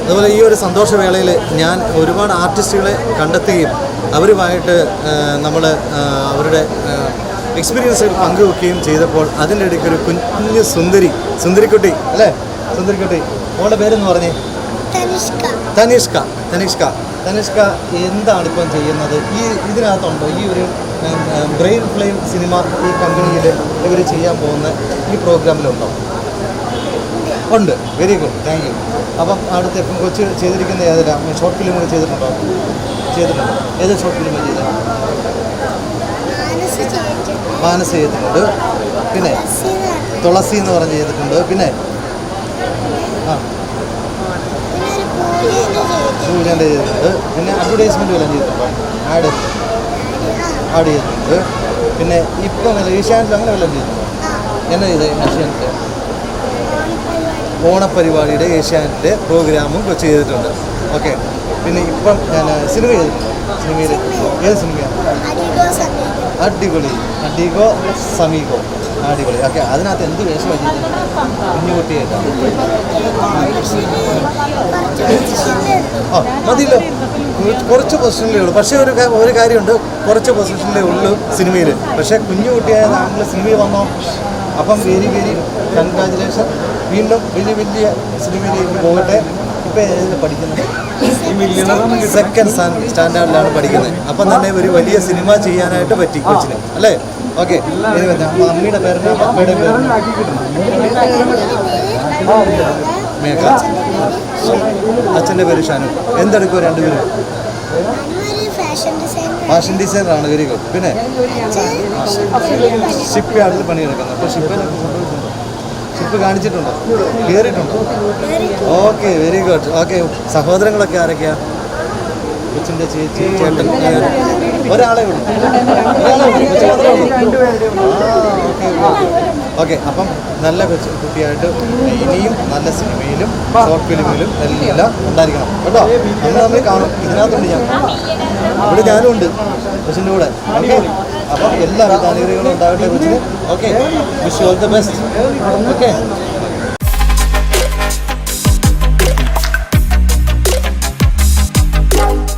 അതുപോലെ ഈ ഒരു സന്തോഷവേളയിൽ ഞാൻ ഒരുപാട് ആർട്ടിസ്റ്റുകളെ കണ്ടെത്തുകയും അവരുമായിട്ട് നമ്മൾ അവരുടെ എക്സ്പീരിയൻസുകൾ പങ്കുവെക്കുകയും ചെയ്തപ്പോൾ അതിന്റെ ഇടയ്ക്ക് ഒരു കുഞ്ഞു സുന്ദരി സുന്ദരിക്കുട്ടി അല്ലേ? സുന്ദരിക്കുട്ടി അവളുടെ പേരെന്ന് പറഞ്ഞേ? തനിഷ്ക. തനിഷ്ക തനിഷ്ക. എന്താണ് ഇപ്പം ചെയ്യുന്നത്? ഈ ഇതിനകത്തുണ്ടോ ഈ ഒരു ബ്രെയിൻ ഫ്ലെയിം സിനിമ ഈ കമ്പനിയിൽ ഇവർ ചെയ്യാൻ പോകുന്ന ഈ പ്രോഗ്രാമിലുണ്ടോ? ഉണ്ട്. വെരി ഗുഡ് താങ്ക് യു അപ്പം അടുത്ത് ഇപ്പം കൊച്ചു ചെയ്തിരിക്കുന്ന ഏതെല്ലാം ഷോർട്ട് ഫിലിമുകൾ ചെയ്തിട്ടുണ്ടോ? ചെയ്തിട്ടുണ്ടോ? ഏത് ഷോർട്ട് ഫിലിം ചെയ്തത് മാനസ് ചെയ്തിട്ടുണ്ട് മാനസ് ചെയ്തിട്ടുണ്ട്. പിന്നെ തുളസി എന്ന് പറഞ്ഞു. ചെയ്തിട്ടുണ്ട്. പിന്നെ ആ. സൂര്യന്റെ ചെയ്തിട്ടുണ്ട്. പിന്നെ അഡ്വർടൈസ്മെന്റ് വല്ലതും ചെയ്തിട്ടുണ്ടോ? ആഡ് ആഡ് ചെയ്തിട്ടുണ്ട്. പിന്നെ ഇപ്പം ഏഷ്യാനെറ്റിൽ അങ്ങനെ വല്ലതും ചെയ്തിട്ടുണ്ടോ? എന്നാ ചെയ്ത്? ഏഷ്യാനെറ്റ്. ഓണപ്പരിപാടിയുടെ ഏഷ്യാനെറ്റ് പ്രോഗ്രാമും ചെയ്തിട്ടുണ്ട്. ഓക്കെ. പിന്നെ ഇപ്പം ഞാൻ സിനിമ സിനിമയിൽ ഏത് സിനിമയാണ്? അടിപൊളി. അടിഗോ സമീപോ. അടിപൊളി. ഓക്കെ. അതിനകത്ത് എന്ത് വേഷമാണ് ചെയ്തത് കുഞ്ഞുകുട്ടിയായിട്ടാണ് ആ മതിയല്ലോ. കുറച്ച് പൊസിഷനിലേ ഉള്ളൂ. പക്ഷേ ഒരു ഒരു കാര്യമുണ്ട്. കുറച്ച് പൊസിഷനിലേ ഉള്ളൂ സിനിമയിൽ. പക്ഷേ കുഞ്ഞു കുട്ടിയായ താങ്കൾ സിനിമയിൽ വന്നോ? അപ്പം വെരി വെരി കൺഗ്രാജുലേഷൻ. വീണ്ടും വലിയ വലിയ സിനിമയിലേക്ക് പോകട്ടെ. ഇപ്പം ഏതിന് പഠിക്കുന്നത്? സെക്കൻഡ് സ്റ്റാൻഡേർഡിലാണ് പഠിക്കുന്നത്. അപ്പം തന്നെ ഒരു വലിയ സിനിമ ചെയ്യാനായിട്ട് പറ്റി കൊച്ചിന്. അല്ലേ? ഓക്കെ. അമ്മയുടെ പേരിന് അമ്മയുടെ പേരിന് മേഘ. അച്ഛന്റെ പേര് ഷാനു. എന്തെടുക്കും രണ്ടുപേരും ഫാഷൻ ഡിസൈനറാണ് വെരി ഗുഡ് പിന്നെ? ഷിപ്പ് യാർഡിൽ പണിയെടുക്കുന്നത് അപ്പോൾ കൊണ്ടുപോയിട്ടുണ്ടോ ഷിപ്പ് കാണിച്ചിട്ടുണ്ടോ? കയറിയിട്ടുണ്ടോ ഓക്കെ വെരി ഗുഡ് ഓക്കെ സഹോദരങ്ങളൊക്കെ ആരൊക്കെയാ? കൊച്ചിന്റെ ചേച്ചി ചേട്ടൻ ഒരാളെ ഉള്ളൂ. ഓക്കെ അപ്പം നല്ല കൊച്ചു കുട്ടിയായിട്ട് ഇനിയും നല്ല സിനിമയിലും ഷോർട്ട് ഫിലിമിലും എല്ലാം ഉണ്ടായിരിക്കണം. കേട്ടോ? നമ്മൾ തമ്മിൽ കാണും. ഇതിനകത്തുണ്ട് ഞാൻ. ഇവിടെ ഞാനും ഉണ്ട് കൊച്ചിന്റെ കൂടെ അപ്പം എല്ലാവിധ അനുഗ്രഹങ്ങളും ഉണ്ടാകട്ടെ okay wish all the best okay